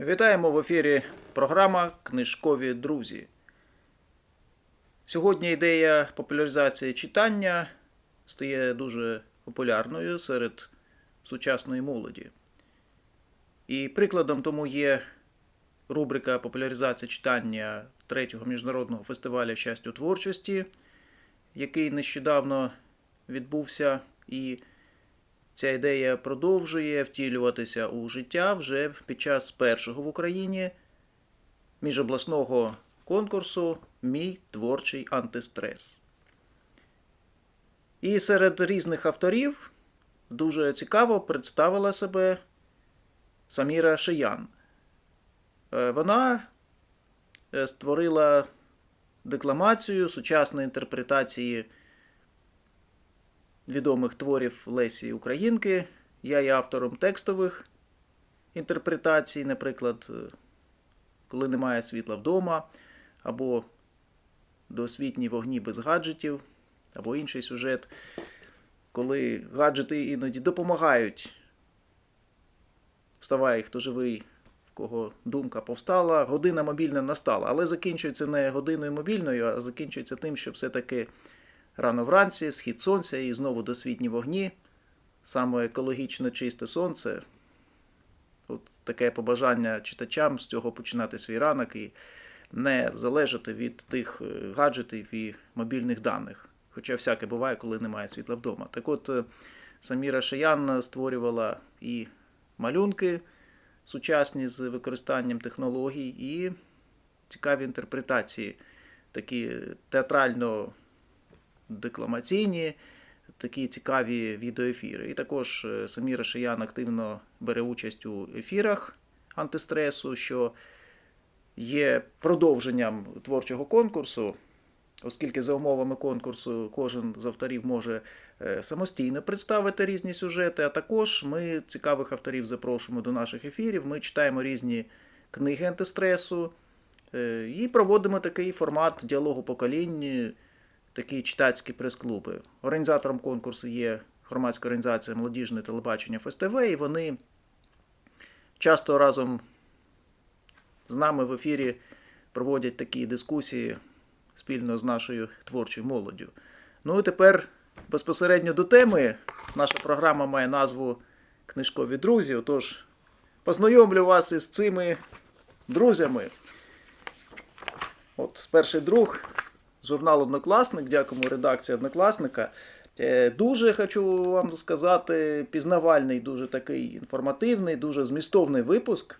Вітаємо в ефірі програма Книжкові друзі. Сьогодні ідея популяризації читання стає дуже популярною серед сучасної молоді. І прикладом тому є рубрика популяризація читання третього міжнародного фестивалю щастя творчості, який нещодавно відбувся. І Ця ідея продовжує втілюватися у життя вже під час першого в Україні міжобласного конкурсу Мій творчий антистрес. І серед різних авторів дуже цікаво представила себе Саміра Шиян. Е, Вона е, створила декламацію сучасної інтерпретації відомих творів Лесі Українки. Я є автором текстових інтерпретацій, наприклад, е, коли немає світла вдома, або досвітні вогні без гаджетів, або інший сюжет, коли гаджети іноді допомагають. Вставай, хто живий, в кого думка повстала, година мобільна настала. Але закінчується не годиною мобільною, а закінчується тим, що все-таки рано вранці, схід сонця і знову досвітні вогні, саме екологічно чисте сонце. От таке побажання читачам з цього починати свій ранок і не залежати від тих е, гаджетів і мобільних даних. Хоча всяке буває, коли немає світла вдома. Так от е, Саміра Шиян створювала і малюнки сучасні з використанням технологій, і цікаві інтерпретації, такі театрально декламаційні, такі цікаві відеоефіри. І також е, Саміра Шиян активно бере участь у ефірах антистресу, що є продовженням творчого конкурсу, оскільки за умовами конкурсу кожен з авторів може е, самостійно представити різні сюжети, а також ми цікавих авторів запрошуємо до наших ефірів. Ми читаємо різні книги антистресу е, і проводимо такий формат діалогу поколінь такі читацькі прес-клуби. Організатором конкурсу є громадська організація Молодіжне телебачення ФСТВ, і вони часто разом з нами в ефірі проводять такі дискусії спільно з нашою творчою молоддю. Ну і тепер безпосередньо до теми. Наша програма має назву Книжкові друзі. Отож, познайомлю вас із цими друзями. От перший друг журнал Однокласник, дякуємо редакції Однокласника. Е, Дуже хочу вам сказати, пізнавальний, дуже такий інформативний, дуже змістовний випуск.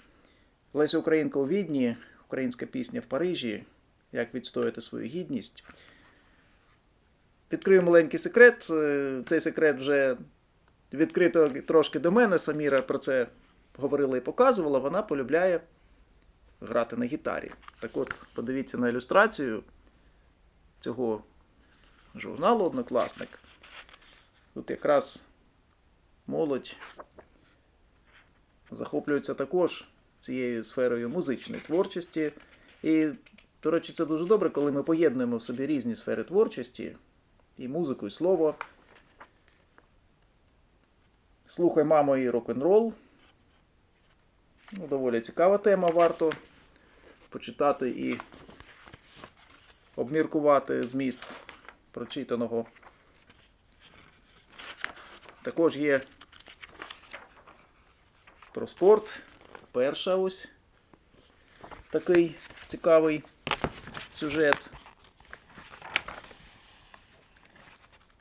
Леся Українка у Відні, українська пісня в Парижі. Як відстояти свою гідність. Відкрию маленький секрет. Е, Цей секрет вже відкрито трошки до мене. Саміра про це говорила і показувала. Вона полюбляє грати на гітарі. Так от, подивіться на ілюстрацію цього журналу Однокласник. Тут якраз молодь захоплюється також цією сферою музичної творчості. І, до речі, це дуже добре, коли ми поєднуємо в собі різні сфери творчості, і музику, і слово. Слухай, мамо, і рок-н-рол. Ну, доволі цікава тема, варто почитати і обміркувати зміст прочитаного. Також є про спорт. Перша ось такий цікавий сюжет.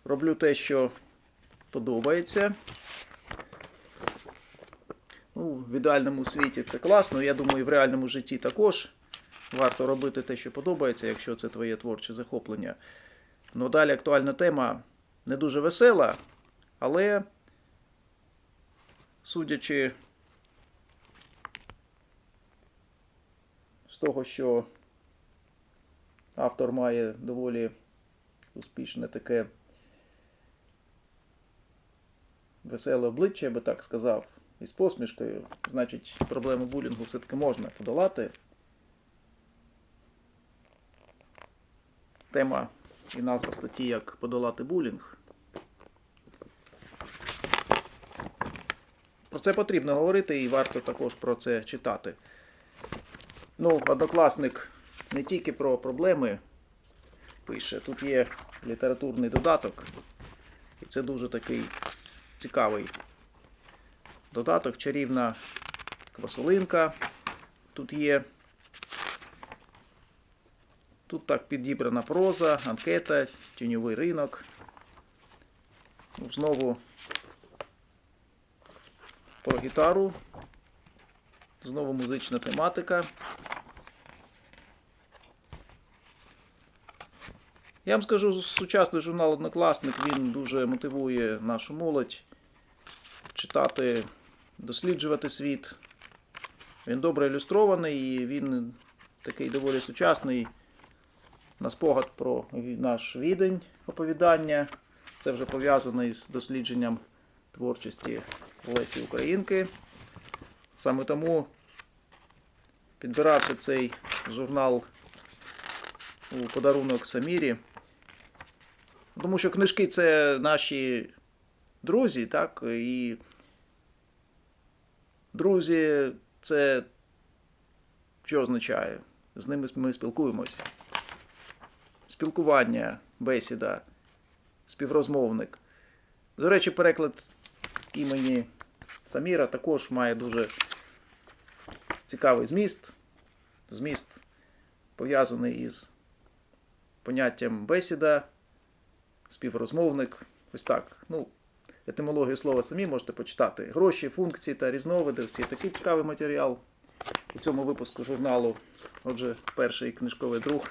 Роблю те, що подобається. Ну, в ідеальному світі це класно, я думаю, і в реальному житті також варто робити те, що подобається, якщо це твоє творче захоплення. Ну, далі актуальна тема не дуже весела, але, судячи з того, що автор має доволі успішне таке веселе обличчя, я би так сказав, із посмішкою, значить, проблему булінгу все-таки можна подолати. Тема і назва статті як подолати булінг. Про це потрібно говорити і варто також про це читати. Ну, однокласник не тільки про проблеми пише. Тут є літературний додаток. І це дуже такий цікавий додаток. Чарівна квасолинка. Тут є. Тут так підібрана проза, анкета, тіньовий ринок. Ну, Знову про гітару. Знову музична тематика. Я вам скажу, сучасний журнал Однокласник він дуже мотивує нашу молодь читати, досліджувати світ. Він добре ілюстрований і він такий доволі сучасний. На спогад про наш відень оповідання. Це вже пов'язано із дослідженням творчості Лесі Українки. Саме тому підбирався цей журнал у подарунок Самірі. Тому що книжки це наші друзі, так? І друзі це що означає? З ними ми спілкуємося. Спілкування, бесіда, співрозмовник. До речі, переклад імені Саміра також має дуже цікавий зміст. Зміст пов'язаний із поняттям бесіда, співрозмовник. Ось так. Ну, етимологію слова самі можете почитати. Гроші, функції та різновиди. Всі такий цікавий матеріал у цьому випуску журналу. Отже, перший книжковий друг.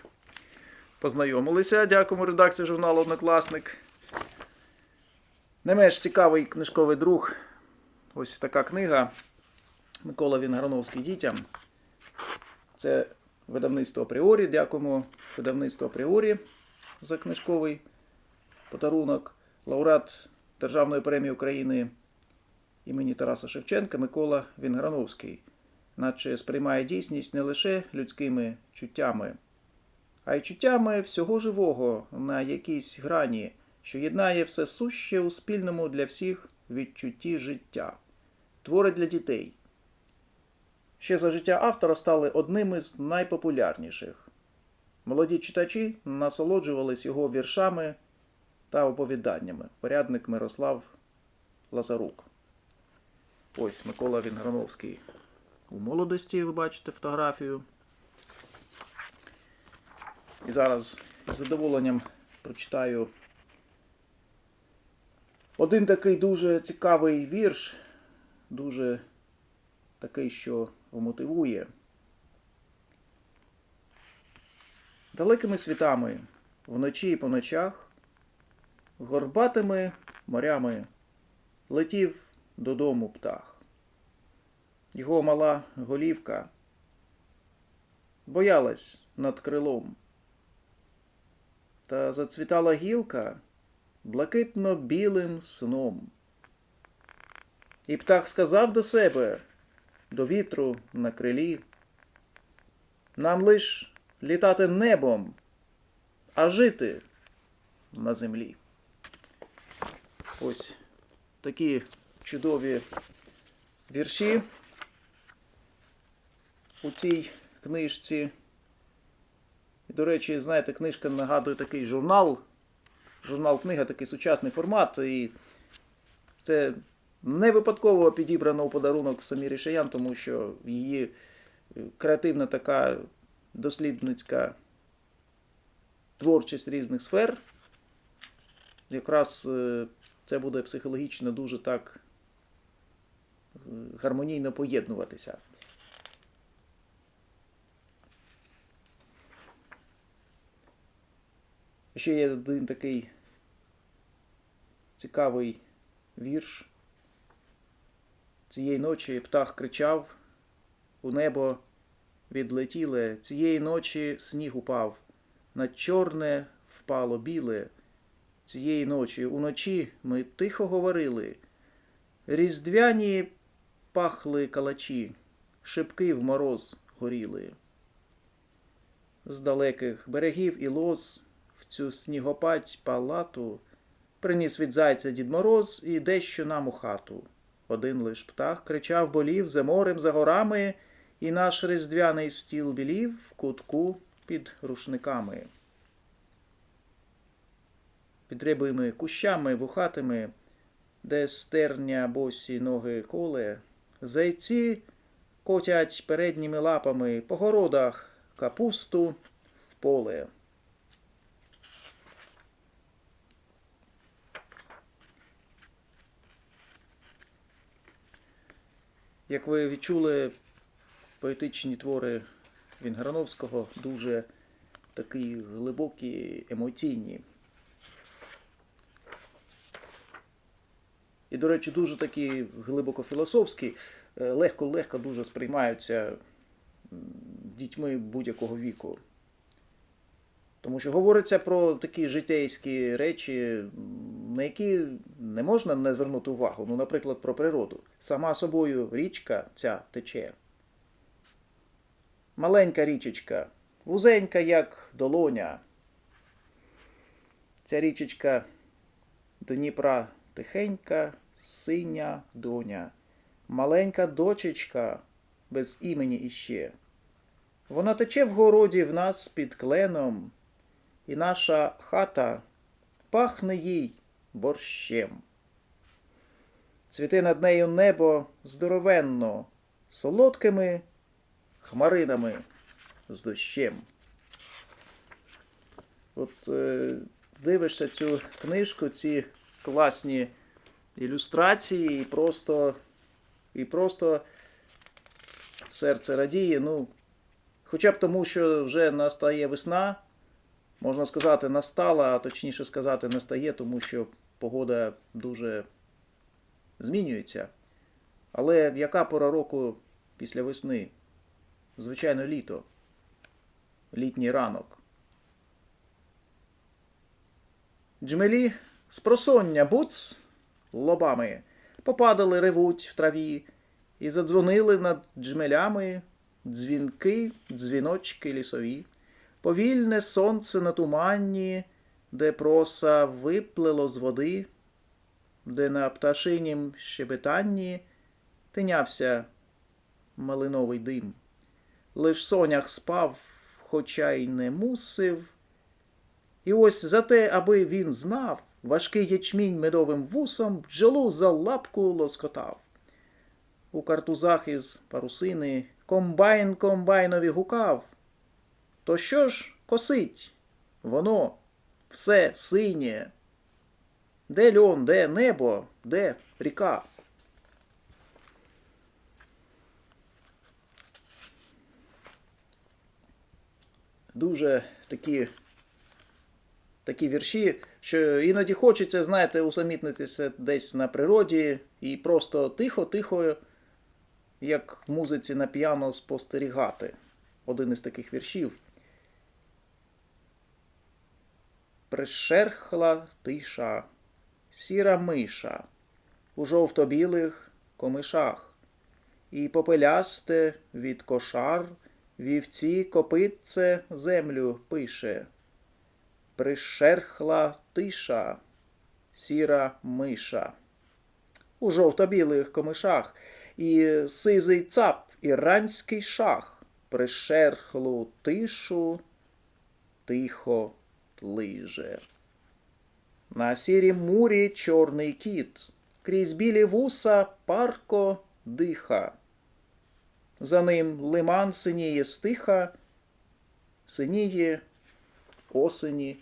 Познайомилися. Дякуємо редакції журналу Однокласник. Не менш цікавий книжковий друг. Ось така книга Микола Вінграновський дітям. Це видавництво Апріорі. Дякуємо видавництву Апріорі за книжковий подарунок. Лауреат Державної премії України імені Тараса Шевченка Микола Вінграновський, наче сприймає дійсність не лише людськими чуттями, а й чуттями всього живого на якійсь грані, що єднає все суще у спільному для всіх відчутті життя, творить для дітей. Ще за життя автора стали одними з найпопулярніших. Молоді читачі насолоджувались його віршами та оповіданнями. Порядник Мирослав Лазарук. Ось Микола Вінграновський у молодості, ви бачите фотографію. І зараз з задоволенням прочитаю один такий дуже цікавий вірш, дуже такий, що вмотивує. Далекими світами, вночі і по ночах, горбатими морями летів додому птах. Його мала голівка боялась над крилом. Та зацвітала гілка блакитно білим сном. І птах сказав до себе, до вітру на крилі, нам лиш літати небом, а жити на землі. Ось такі чудові вірші у цій книжці. І, до речі, знаєте, книжка нагадує такий журнал. Журнал книга такий сучасний формат. І це не випадково підібрано у подарунок Самірі Шаян, тому що її креативна така дослідницька творчість різних сфер. Якраз е, це буде психологічно дуже так е, гармонійно поєднуватися. Ще є один такий цікавий вірш. Цієї ночі птах кричав, у небо відлетіле, цієї ночі сніг упав, на чорне впало біле. Цієї ночі уночі ми тихо говорили. Різдвяні пахли калачі, шибки в мороз горіли. З далеких берегів і лоз цю снігопать палату приніс від зайця Дід Мороз і дещо нам у хату. Один лиш птах кричав болів за морем, за горами, І наш різдвяний стіл білів в кутку під рушниками. Під рябими кущами вухатими, де стерня босі ноги коле, зайці котять передніми лапами по городах капусту в поле. Як ви відчули, поетичні твори Вінграновського дуже такі глибокі, емоційні. І, до речі, дуже такі глибоко легко-легко дуже сприймаються дітьми будь-якого віку. Тому що говориться про такі житейські речі, на які не можна не звернути увагу. Ну, наприклад, про природу. Сама собою річка ця тече. Маленька річечка, вузенька, як долоня. Ця річечка Дніпра тихенька, синя доня. Маленька дочечка без імені іще. Вона тече в городі в нас під кленом, і наша хата пахне їй борщем. Цвіте над нею небо здоровенно, солодкими хмаринами з дощем. От е, дивишся цю книжку, ці класні ілюстрації, і просто, і просто серце радіє. Ну, хоча б тому, що вже настає весна, можна сказати, настала, а точніше сказати, настає, тому що погода дуже змінюється. Але яка пора року після весни? Звичайно, літо. Літній ранок. Джмелі з просоння буц лобами попадали ревуть в траві і задзвонили над джмелями дзвінки, дзвіночки лісові. Повільне сонце на туманні, де проса виплило з води, де на пташинім щебетанні тинявся малиновий дим. Лиш сонях спав, хоча й не мусив. І ось за те, аби він знав, важкий ячмінь медовим вусом бджолу за лапку лоскотав. У картузах із парусини комбайн комбайнові гукав. То що ж косить? Воно все синє. Де льон, де небо, де ріка? Дуже такі, такі вірші, що іноді хочеться, знаєте, усамітнитися десь на природі і просто тихо-тихо, як в музиці на піано спостерігати. Один із таких віршів. Пришерхла тиша, сіра миша у жовто-білих комишах, і попелясте від кошар вівці копитце землю пише. Пришерхла тиша, сіра миша. У жовто-білих комишах і сизий цап, іранський шах, пришерхлу тишу тихо лиже. На сірім мурі чорний кіт, крізь білі вуса парко диха. За ним лиман синіє стиха, синіє осені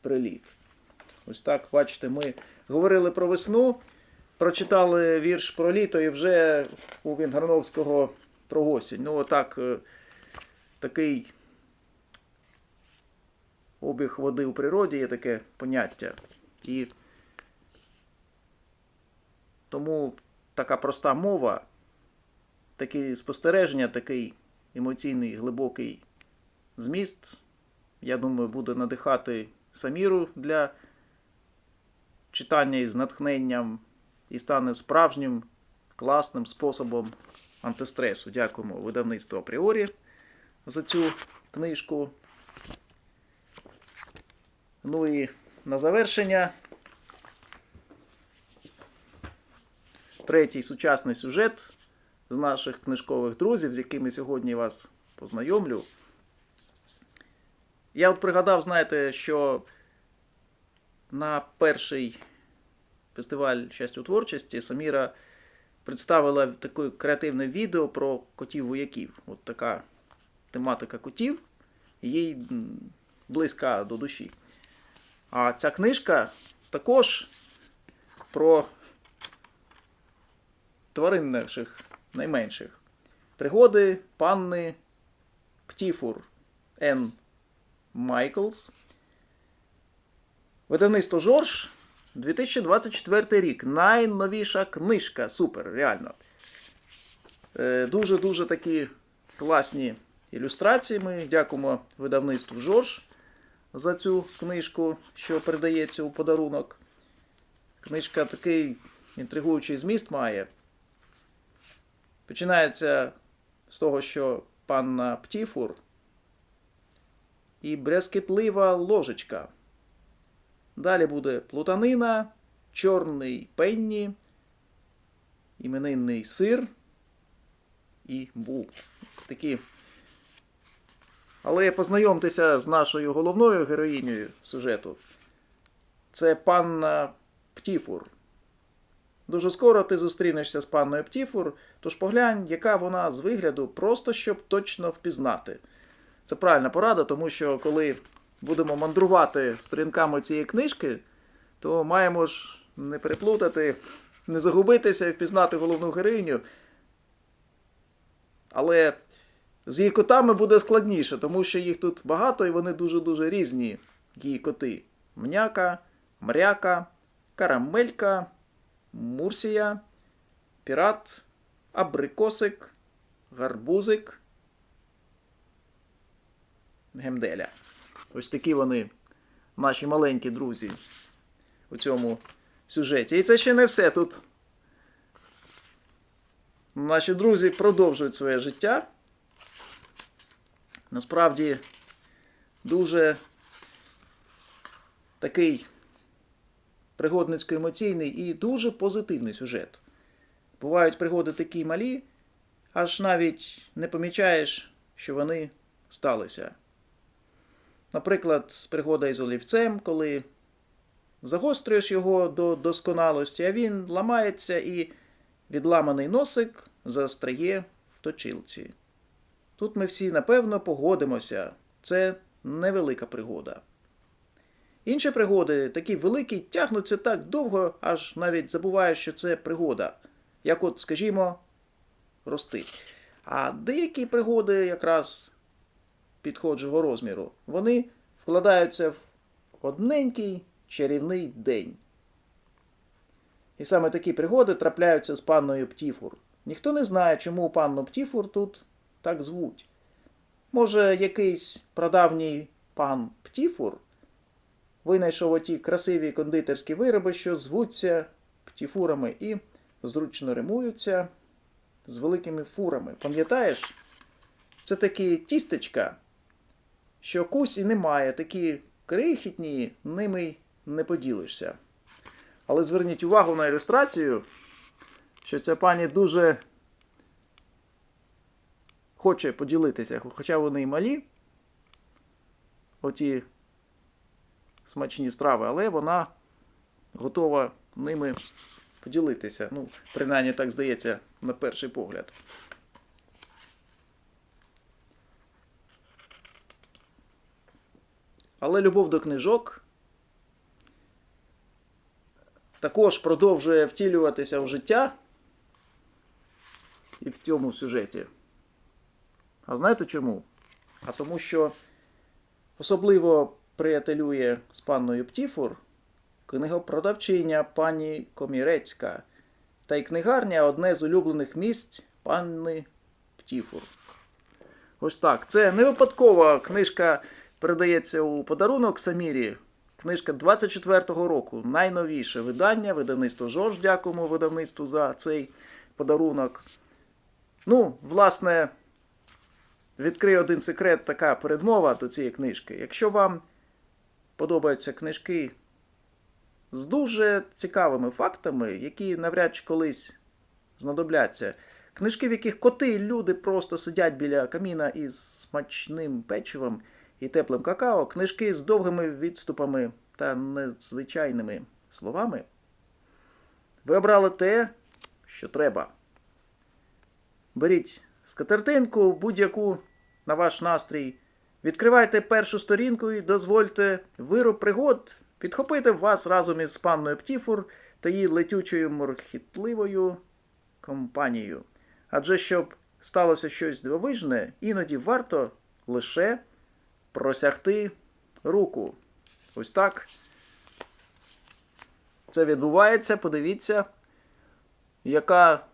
приліт. Ось так, бачите, ми говорили про весну, прочитали вірш про літо і вже у Вінграновського про осінь. Ну, отак, е, такий обіг води у природі є таке поняття. І тому така проста мова, такі спостереження, такий емоційний, глибокий зміст, я думаю, буде надихати Саміру для читання із натхненням і стане справжнім класним способом антистресу. Дякуємо видавництву Апріорі за цю книжку. Ну і на завершення. Третій сучасний сюжет з наших книжкових друзів, з якими сьогодні вас познайомлю. Я от пригадав, знаєте, що на перший фестиваль щастя творчості Саміра представила таке креативне відео про котів-вояків. От така тематика котів, їй близька до душі. А ця книжка також про тварин наших найменших. Пригоди панни Птіфур Н. Майклс. Видавництво Жорж. 2024 рік. Найновіша книжка. Супер, реально. Е, Дуже-дуже такі класні ілюстрації. Ми дякуємо видавництву Жорж за цю книжку, що передається у подарунок. Книжка такий інтригуючий зміст має. Починається з того, що панна Птіфур і брескітлива ложечка. Далі буде плутанина, чорний пенні, іменинний сир і бу. Такі. Але познайомтеся з нашою головною героїнею сюжету. Це панна Птіфур. Дуже скоро ти зустрінешся з панною Птіфур, тож поглянь, яка вона з вигляду, просто щоб точно впізнати. Це правильна порада, тому що коли будемо мандрувати сторінками цієї книжки, то маємо ж не переплутати, не загубитися і впізнати головну героїню. Але з її котами буде складніше, тому що їх тут багато і вони дуже-дуже різні. Її коти. Мняка, мряка, карамелька, мурсія, пірат, абрикосик, гарбузик, гемделя. Ось такі вони, наші маленькі друзі у цьому сюжеті. І це ще не все. Тут наші друзі продовжують своє життя. Насправді дуже такий пригодницько-емоційний і дуже позитивний сюжет. Бувають пригоди такі малі, аж навіть не помічаєш, що вони сталися. Наприклад, пригода із олівцем, коли загострюєш його до досконалості, а він ламається і відламаний носик застряє в точилці. Тут ми всі напевно погодимося, це невелика пригода. Інші пригоди, такі великі, тягнуться так довго, аж навіть забуваєш, що це пригода. Як от, скажімо, рости. А деякі пригоди якраз підходжого розміру, вони вкладаються в одненький чарівний день. І саме такі пригоди трапляються з панною Птіфур. Ніхто не знає, чому панну Птіфур тут так звуть. Може, якийсь прадавній пан Птіфур винайшов оті красиві кондитерські вироби, що звуться птіфурами і зручно римуються з великими фурами. Пам'ятаєш? Це такі тістечка, що кусь і немає, такі крихітні, ними не поділишся. Але зверніть увагу на ілюстрацію, що ця пані дуже хоче поділитися, хоча вони і малі, оті смачні страви, але вона готова ними поділитися. Ну, принаймні так здається на перший погляд. Але любов до книжок також продовжує втілюватися в життя і в цьому сюжеті. А знаєте чому? А тому що особливо приятелює з панною Птіфур книгопродавчиня пані Комірецька, та й книгарня одне з улюблених місць панни Птіфур. Ось так. Це не випадкова книжка передається у подарунок Самірі. Книжка 24-го року. Найновіше видання, видавництво Жорж. Дякуємо видавництву за цей подарунок. Ну, власне, відкрию один секрет, така передмова до цієї книжки. Якщо вам подобаються книжки з дуже цікавими фактами, які навряд чи колись знадобляться, Книжки, в яких коти і люди просто сидять біля каміна із смачним печивом і теплим какао, книжки з довгими відступами та незвичайними словами. Ви обрали те, що треба. Беріть скатертинку, будь-яку на ваш настрій. Відкривайте першу сторінку і дозвольте вироб пригод підхопити вас разом із панною Птіфур та її летючою морхітливою компанією. Адже щоб сталося щось дивовижне, іноді варто лише просягти руку. Ось так. Це відбувається. Подивіться, яка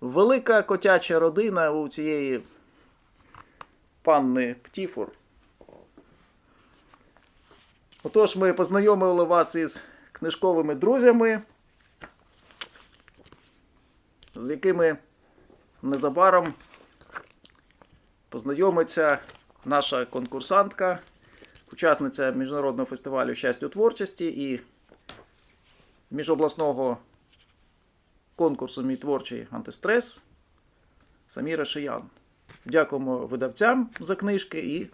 велика котяча родина у цієї панни Птіфур. Отож, ми познайомили вас із книжковими друзями, з якими незабаром познайомиться наша конкурсантка, учасниця Міжнародного фестивалю щастя у творчості і міжобласного конкурсу Мій творчий антистрес Саміра Шиян. Дякуємо видавцям за книжки і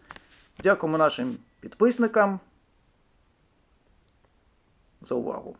дякуємо нашим підписникам за увагу.